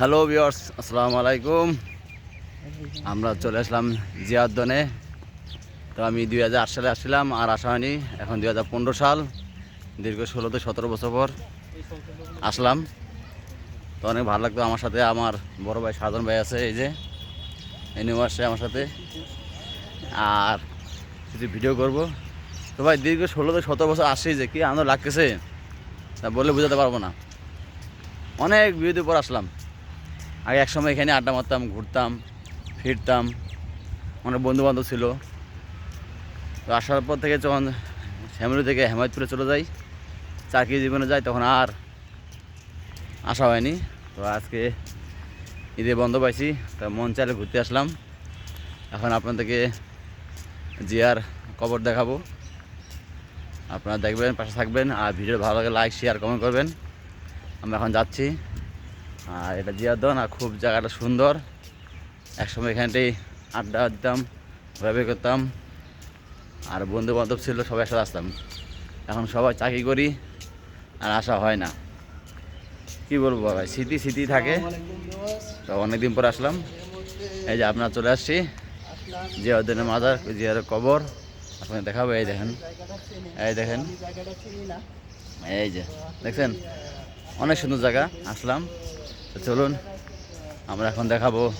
Hello বিয়ার্স আসসালামু আলাইকুম আমরা চলে আসলাম জিয়াউদ্দনে তো আমি দুই হাজার আট সালে আসছিলাম, আর আসা হয়নি। এখন দুই হাজার পনেরো সাল, দীর্ঘ ষোলো থেকে সতেরো বছর পর আসলাম। তো অনেক ভালো লাগতো আমার সাথে। আমার বড় ভাই সাধন ভাই আছে, এই যে এনেও আসছে আমার সাথে। আর কিছু ভিডিও করব। তো ভাই, দীর্ঘ ষোলো থেকে সতেরো বছর আসছি যে, কি আনন্দ লাগতেছে? তা বলে বোঝাতে পারব না। অনেক বিরতির পর আসলাম। আগে একসময় এখানে আড্ডা মারতাম, ঘুরতাম, ফিরতাম। অনেক বন্ধু বান্ধব ছিল। তো আসার পর থেকে যখন ফ্যামিলি থেকে হেমায়তপুরে চলে যাই চাকরি জীবনে যাই, তখন আর আসা হয়নি। তো আজকে ঈদে বন্ধ পাইছি, তা মন চাইলে ঘুরতে আসলাম। এখন আপনাদেরকে জিয়ার কবর দেখাবো। আপনারা দেখবেন, পাশে থাকবেন, আর ভিডিও ভালো লাগে লাইক শেয়ার কমেন্ট করবেন। আমরা এখন যাচ্ছি। আর এটা জিয়াদন আর খুব জায়গাটা সুন্দর। একসময় এখানটাই আড্ডা দিতাম ঘোরাঘুরি করতাম। আর বন্ধু বান্ধব ছিল, সবাই একসাথে আসতাম। এখন সবাই চাকরি করি, আর আসা হয় না। কি বলব ভাই, স্মৃতি স্মৃতি থাকে। তো অনেকদিন পর আসলাম। এই যে আপনার চলে আসছি। জিয়াউদ্দিনের মাজার জিয়ার কবর। আপনাকে দেখাবো, এই দেখেন। এই দেখেন। এই যে, দেখছেন? অনেক সুন্দর জায়গা, আসলাম। তো চলুন, আমরা এখন দেখাবো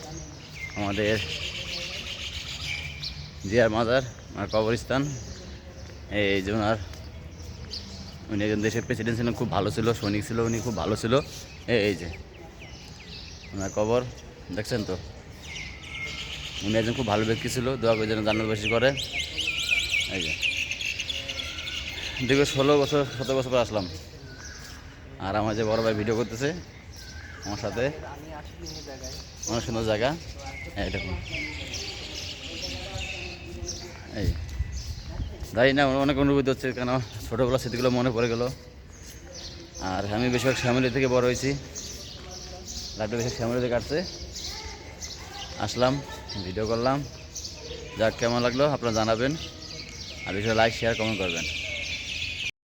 আমাদের জিয়ার মাজার আর কবরস্থান। এই যে ওনার, উনি একজন দেশের প্রেসিডেন্ট ছিলেন, খুব ভালো ছিল, সৈনিক ছিল উনি, খুব ভালো ছিল। এই- যে ওনার কবর, দেখছেন তো? উনি একজন খুব ভালো ব্যক্তি ছিল, দোয়া করে যেন জান্নাতবাসী করে। এই যে, দীর্ঘ ষোলো বছর, সতেরো বছর পর আসলাম। আর আমার যে বড় ভাই ভিডিও করতেছে আমার সাথে। অনেক সুন্দর জায়গা। এই দেখুন। এই। জানি না, অনেক অনুভূতি হচ্ছে, কেন ছোটোবেলার স্মৃতিগুলো মনে পড়ে গেল। আর আমি বেশিরভাগ ফ্যামিলি থেকে বড় হয়েছি। লাইফটা বেশি ফ্যামিলিতে কাটছে। আসলাম ভিডিও করলাম। যাক, কেমন লাগল? আপনারা জানাবেন। আর বিষয়ে লাইক শেয়ার কমেন্ট করবেন।